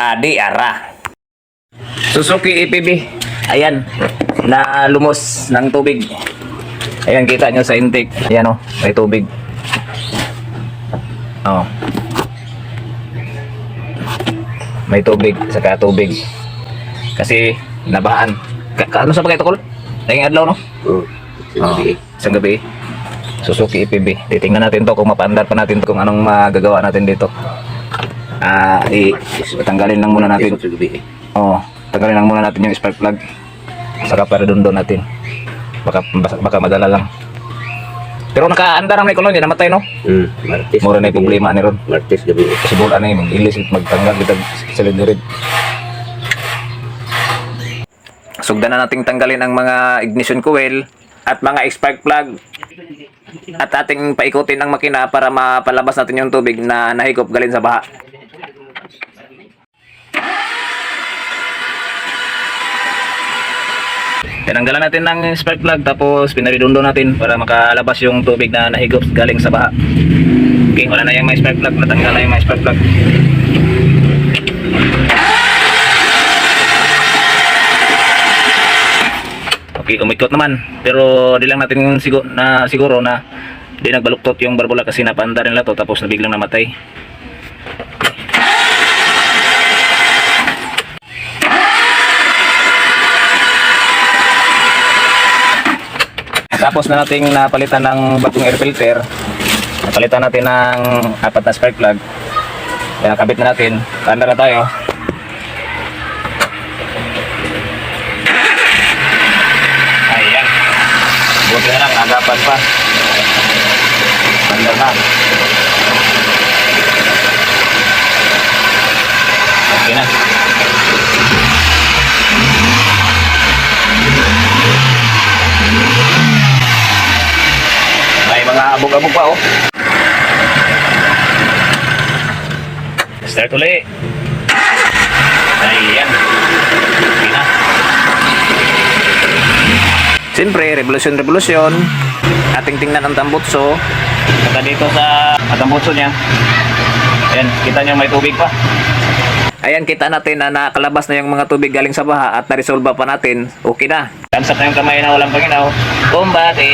Adi Ara. Suzuki EPB. Ayan. Na lumos ng tubig. Ayan, kita nyo sa intake. Ayan o, may tubig. Oh. May tubig, saka tubig. Kasi nabahan. Ka, ka- ano sa pagkita ko? Tayong adlaw, no? Oo. Oh, isang gabi. Suzuki EPB. Titingnan natin to kung mapaandar pa natin to kung anong magagawa natin dito. Ah, i tanggalin lang muna natin. Sa eh. Oh, tanggalin lang muna natin yung spark plug. Saka para doon natin. Baka baka, madala lang. Pero nakaandar ang may kulon, di namatay no? Hmm. Martes. Mura na yung problema ni Ron. Martes gabi eh. Kasi bola na yung illicit magtanggal kita cylinder Sugdan na nating tanggalin ang mga ignition coil at mga spark plug at ating paikutin ang makina para mapalabas natin yung tubig na nahigop galing sa baha. Tinanggalan natin ng spark plug tapos pinaridundo natin para makalabas yung tubig na nahigop galing sa baha. Okay, wala na yung may spark plug, natanggal na yung may spark plug. Okay, umikot naman. Pero di lang natin siguro na siguro na di nagbaluktot yung barbula kasi napanda rin to tapos nabiglang namatay. Tapos na nating napalitan ng bagong air filter. Napalitan natin ng apat na spark plug. Kaya kabit na natin. Kanda na tayo. Ayan. Buti na lang, agapan pa. Kanda na. Okay na. May mga abog-abog pa oh. Start uli. Ayan. Okay na. Siyempre, revolusyon-revolusyon. Ating tingnan ang tambutso. Saka dito sa tambutso niya. Ayan, kita niyo may tubig pa. Ayan, kita natin na nakalabas na yung mga tubig galing sa baha at na-resolve pa natin. Okay na. Kansap na yung kamay na walang panginaw. Kumbati!